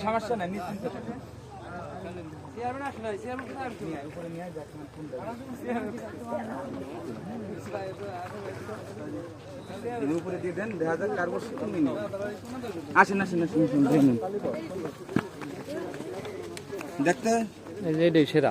সমস্যা নাই নিশ্চিন্ত হ্যাঁ, উপরে দিয়ে দেন দেখা যাক কার বসে আসেন দেখতে? সেরা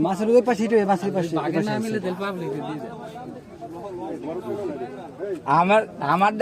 মাছের ওই পাশে এটা মাছের পাশে আমার আমার